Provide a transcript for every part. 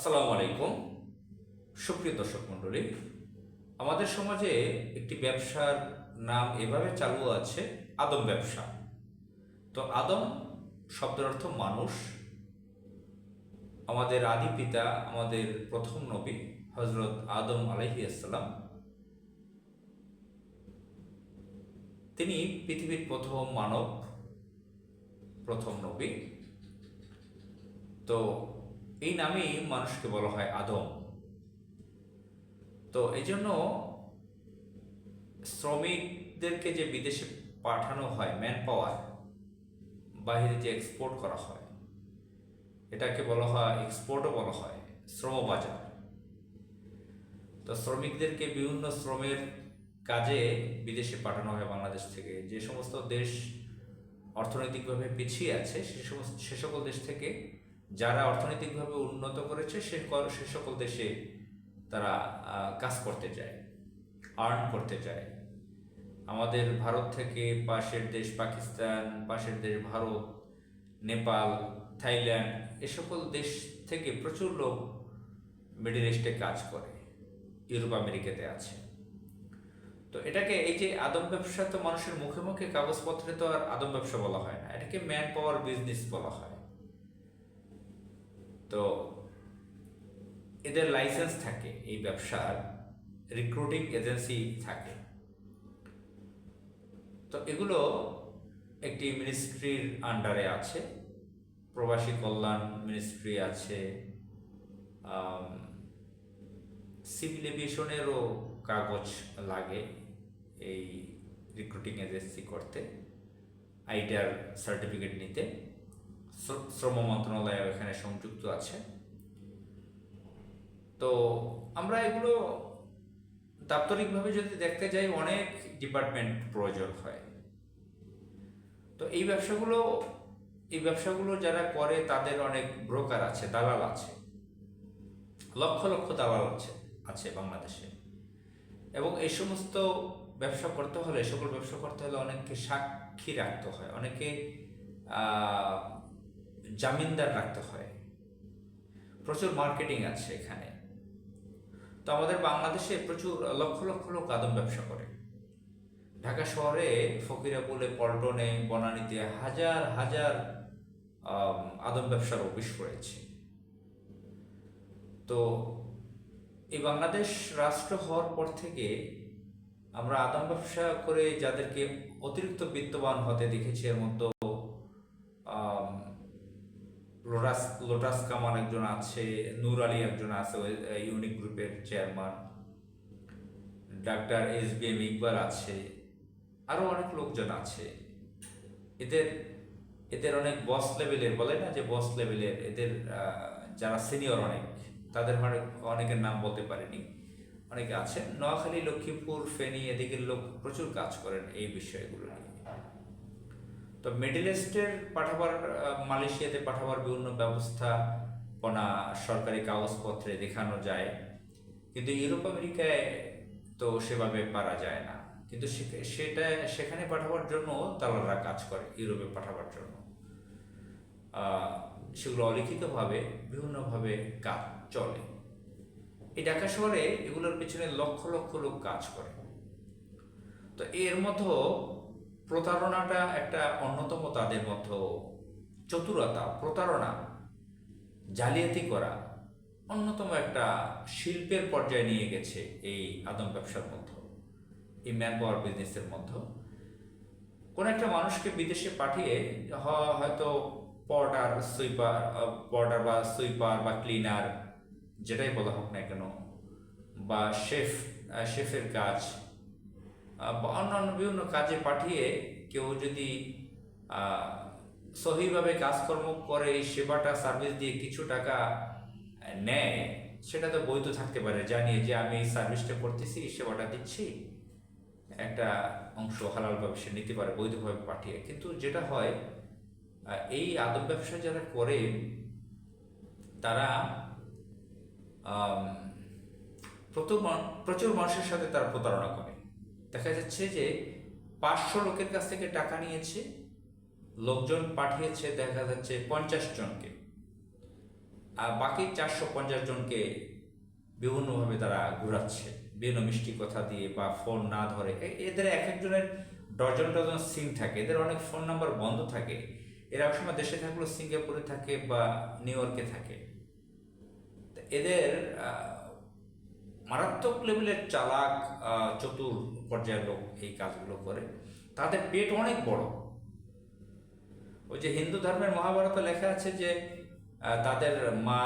আসসালামু আলাইকুম। সুপ্রিয় দর্শক মণ্ডলী, আমাদের সমাজে একটি ব্যবসার নাম এভাবে চালু আছে, আদম ব্যবসা। তো আদম শব্দের অর্থ মানুষ। আমাদের আদি পিতা, আমাদের প্রথম নবী হজরত আদম আলহি আসসালাম। তিনি পৃথিবীর প্রথম মানব, প্রথম নবী। তো এই নামেই মানুষকে বলা হয় আদম। তো এই জন্য শ্রমিকদেরকে যে বিদেশে পাঠানো হয় ম্যান পাওয়ার বাহিরে যে এক্সপোর্ট করা হয়, এটাকে বলা হয় এক্সপোর্টও বলা হয় শ্রমবাজার তো শ্রমিকদেরকে বিভিন্ন শ্রমের কাজে বিদেশে পাঠানো হয় বাংলাদেশ থেকে। যে সমস্ত দেশ অর্থনৈতিকভাবে পিছিয়ে আছে, সে সমস্ত, সে সকল দেশ থেকে যারা অর্থনৈতিকভাবে উন্নত করেছে, সে সে সকল দেশে তারা কাজ করতে যায় আর্ন করতে যায় আমাদের ভারত থেকে পাশের দেশ পাকিস্তান, পাশের দেশ ভারত, নেপাল, থাইল্যান্ড, এ সকল দেশ থেকে প্রচুর লোক মিডিল ইস্টে কাজ করে, ইউরোপ আমেরিকাতে আছে। তো এটাকে এই যে আদম ব্যবসা তো মানুষের মুখে মুখে কাগজপত্রে তো আর আদম ব্যবসা বলা হয় না, এটাকে ম্যান পাওয়ার বিজনেস বলা হয়। তো এদের লাইসেন্স থাকে এই ব্যবসার রিক্রুটিং এজেন্সি থাকে। তো এগুলো একটি মিনিস্ট্রির আন্ডারে আছে, প্রবাসী কল্যাণ মিনিস্ট্রি আছে সিভিল এভিয়েশনেরও কাগজ লাগে এই রিক্রুটিং এজেন্সি করতে আইটার সার্টিফিকেট নিতে। শ্রম মন্ত্রণালয় এখানে সংযুক্ত আছে। তো আমরা এগুলো দাপ্তরিকভাবে যদি দেখতে যাই, অনেক ডিপার্টমেন্ট প্রয়োজন হয়। তো এই ব্যবসাগুলো এই ব্যবসাগুলো যারা করে, তাদের অনেক ব্রোকার আছে, দালাল আছে। লক্ষ লক্ষ দালাল আছে আছে বাংলাদেশে। এবং এই সমস্ত ব্যবসা করতে হলে, সকল ব্যবসা করতে হলে অনেককে সাক্ষী রাখতে হয়। অনেকে জামিনদার রাখতে হয়। প্রচুর মার্কেটিং আছে এখানে। তো আমাদের বাংলাদেশে প্রচুর লক্ষ লক্ষ লোক আদম ব্যবসা করে। ঢাকা শহরে ফকিরাপুলে, পল্টনে, বনানীতে হাজার হাজার আদম ব্যবসার অফিস রয়েছে। তো এই বাংলাদেশ রাষ্ট্র হওয়ার পর থেকে আমরা আদম ব্যবসা করে যাদেরকে অতিরিক্ত বিত্তবান হতে দেখেছি এর মধ্যে আম, লোটাস লোটাস কামাল একজন আছে, নূর আলী একজন আছে ইউনিক গ্রুপের chairman doctor S B M Iqbal আছে আরও অনেক লোকজন আছে। এদের এদের অনেক বস লেভেলের বলে না যে বস লেভেলের এদের যারা সিনিয়র অনেক, তাদের অনেক অনেকের নাম বলতে পারিনি। অনেকে আছেন, নোয়াখালী, লক্ষ্মীপুর, ফেনী, এদিকের লোক প্রচুর কাজ করেন এই বিষয়গুলো নিয়ে। তো মিডল ইস্টের পাঠাবার মালয়েশিয়াতে পাঠাবার বিভিন্ন ব্যবস্থাপনা সরকারি কাগজপত্রে দেখানো যায়। কিন্তু ইউরোপ, আমেরিকায় তো সেভাবে পারা যায় না। কিন্তু সেটা, সেখানে পাঠাবার জন্য দালালরা কাজ করে, ইউরোপে পাঠাবার জন্য। সেগুলো অলিখিতভাবে, বিভিন্নভাবে কাজ চলে। এই ঢাকা শহরে এগুলোর পেছনে লক্ষ লক্ষ লোক কাজ করে। তো এর মধ্যে প্রতারণাটা একটা অন্যতম তাদের মধ্যে চতুরতা, প্রতারণা, জালিয়াতি করা অন্যতম একটা শিল্পের পর্যায়ে নিয়ে গেছে এই আদম ব্যবসার মধ্যে, এই ম্যান পাওয়ার বিজনেসের মধ্যে। কোন একটা মানুষকে বিদেশে পাঠিয়ে হয়তো পর্ডার, সুইপার পর্ডার বা সুইপার বা ক্লিনার, যেটাই বলা হোক না কেন, বা শেফ শেফের কাজ অন্যান্য বিভিন্ন কাজে পাঠিয়ে কেউ যদি সহিভাবে কাজকর্ম করে এই সেবাটা সার্ভিস দিয়ে কিছু টাকা নেয়, সেটা তো বৈধ থাকতে পারে। জানিয়ে যে আমি এই সার্ভিসটা করতেছি, সেবাটা দিচ্ছি, একটা অংশ হালালভাবে সে নিতে পারে, বৈধভাবে পাঠিয়ে। কিন্তু যেটা হয় এই আদব ব্যবসা যারা করে, তারা প্রচুর মানুষের সাথে তারা প্রতারণা করে। দেখা যাচ্ছে যে পাঁচশো লোকের কাছ থেকে টাকা নিয়েছে, লোকজন পাঠিয়েছে দেখা যাচ্ছে পঞ্চাশ জনকে। আর বাকি চারশো পঞ্চাশ জনকে বিভিন্নভাবে তারা ঘুরাচ্ছে বিভিন্ন মিষ্টি কথা দিয়ে বা ফোন না ধরে। এদের এক একজনের ডজন ডজন সিম থাকে, এদের অনেক ফোন নাম্বার বন্ধ থাকে। এরা এক সময় দেশে থাকলেও সিঙ্গাপুরে থাকে বা নিউ ইয়র্কে থাকে। এদের মারাত্মক লেভেলের চালাক চতুর পর্যায়ের লোক এই কাজগুলো করে। তাদের পেট অনেক বড়। ওই যে হিন্দু ধর্মের মহাভারতে লেখা আছে যে তাদের মা,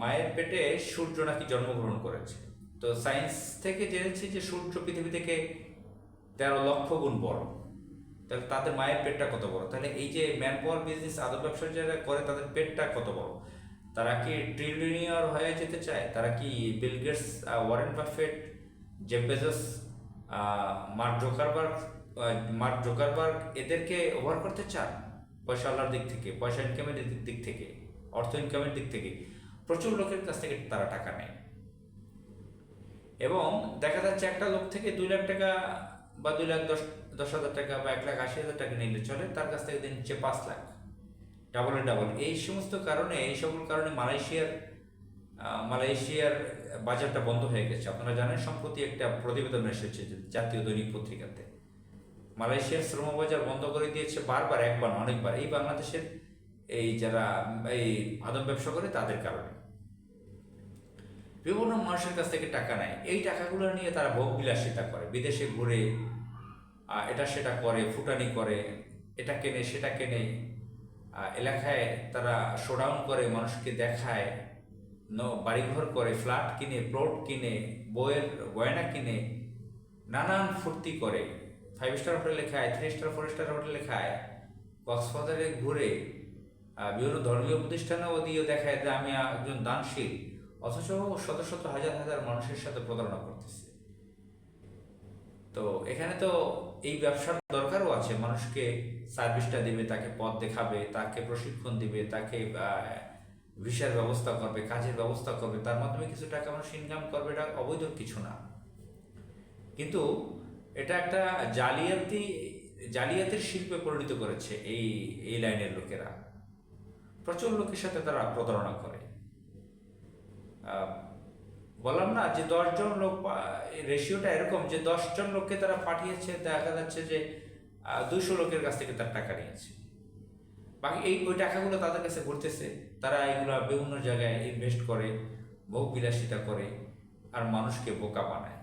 মায়ের পেটে সূর্য নাকি জন্মগ্রহণ করেছে। তো সায়েন্স থেকে জেনেছি যে সূর্য পৃথিবী থেকে তেরো লক্ষ গুণ বড়। তাহলে তাদের মায়ের পেটটা কত বড়? তাহলে এই যে ম্যান পাওয়ার বিজনেস আদর ব্যবসা যারা করে, তাদের পেটটা কত বড়? তারা কি ট্রিলিয়নিয়র হয়ে যেতে চায়? তারা কি Bill Gates Warren Buffett Jeff Bezos Mark Zuckerberg Mark Zuckerberg এদেরকে ওভার করতে চান? পয়সাওয়ালার দিক থেকে, পয়সা ইনকামের দিক থেকে, অর্থ ইনকামের দিক থেকে। প্রচুর লোকের কাছ থেকে তারা টাকা নেয়। এবং দেখা যাচ্ছে একটা লোক থেকে দুই লাখ টাকা বা দুই লাখ দশ দশ হাজার টাকা বা এক লাখ আশি হাজার টাকা নিলে চলে, তার কাছ থেকে দিন হচ্ছে পাঁচ লাখ। ডাবলে ডাবল এই সমস্ত কারণে, এই সকল কারণে মালয়েশিয়ার মালয়েশিয়ার বাজারটা বন্ধ হয়ে গেছে। আপনারা জানেন, সম্প্রতি একটা প্রতিবেদন এসেছে জাতীয় দৈনিক পত্রিকাতে। মালয়েশিয়ার শ্রম বাজার বন্ধ করে দিয়েছে বারবার, একবার অনেকবার। এই বাংলাদেশের এই যারা, এই আদম ব্যবসা করে তাদের কারণে। বিভিন্ন মানুষের কাছ থেকে টাকা নেয়। এই টাকাগুলো নিয়ে তারা ভোগ বিলাসিতা করে। বিদেশে ঘুরে এটা সেটা করে, ফুটানি করে, এটা কেনে, সেটা কেনে। এলাকায় তারা শোডাউন করে, মানুষকে দেখায়, ন, বাড়িঘর করে ফ্ল্যাট কিনে প্লট কিনে, বইয়ের গয়না কিনে, নানান ফুর্তি করে। ফাইভ স্টার হোটেলে খায় থ্রি স্টার ফোর স্টার হোটেলে খায়, কক্সবাজারে ঘুরে বিভিন্ন ধর্মীয় প্রতিষ্ঠানেও দিয়ে দেখায় যে আমি একজন দানশীল, অথচ শত শত হাজার হাজার মানুষের সাথে প্রতারণা করতেছে। তো এখানে তো এই ব্যবসার দরকারও আছে। মানুষকে সার্ভিসটা দিবে, তাকে পথ দেখাবে, তাকে প্রশিক্ষণ দিবে, তাকে ভিসার ব্যবস্থা করবে, কাজের ব্যবস্থা করবে, তার মাধ্যমে কিছু টাকা মানুষ ইনকাম করবে, এটা অবৈধ কিছু না। কিন্তু এটা একটা জালিয়াতি, জালিয়াতির শিল্পে পরিণত করেছে এই এই লাইনের লোকেরা। প্রচুর লোকের সাথে তারা প্রতারণা করে। বললাম না, যে দশজন লোক রেশিওটা এরকম যে দশজন লোককে তারা পাঠিয়েছে, দেখা যাচ্ছে যে দুশো লোকের কাছ থেকে তার টাকা নিয়েছে। বাকি এই, ওই টাকাগুলো তাদের কাছে ঘুরতেছে, তারা এগুলো বিভিন্ন জায়গায় ইনভেস্ট করে, ভোগ বিলাসিতা করে, আর মানুষকে বোকা বানায়।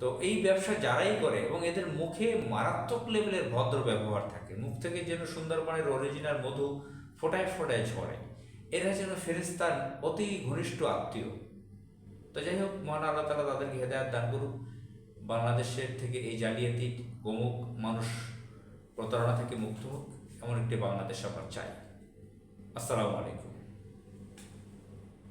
তো এই ব্যবসা যারাই করে, এবং এদের মুখে মারাত্মক লেভেলের ভদ্র ব্যবহার থাকে, মুখ থেকে যেন সুন্দরবনের অরিজিনাল মধু ফোটায় ফোটায় ঝরে, এরা যেন ফেরিস্তান অতি ঘনিষ্ঠ আত্মীয়। তো যাই হোক মহান আল্লাহ তালা তাদেরকে হেদায়ত দান করুক। বাংলাদেশের থেকে এই জালিয়াতি গোমুখ মানুষ প্রতারণা থেকে মুক্ত হোক, এমন একটি বাংলাদেশ আমরা চাই। আসসালামু আলাইকুম।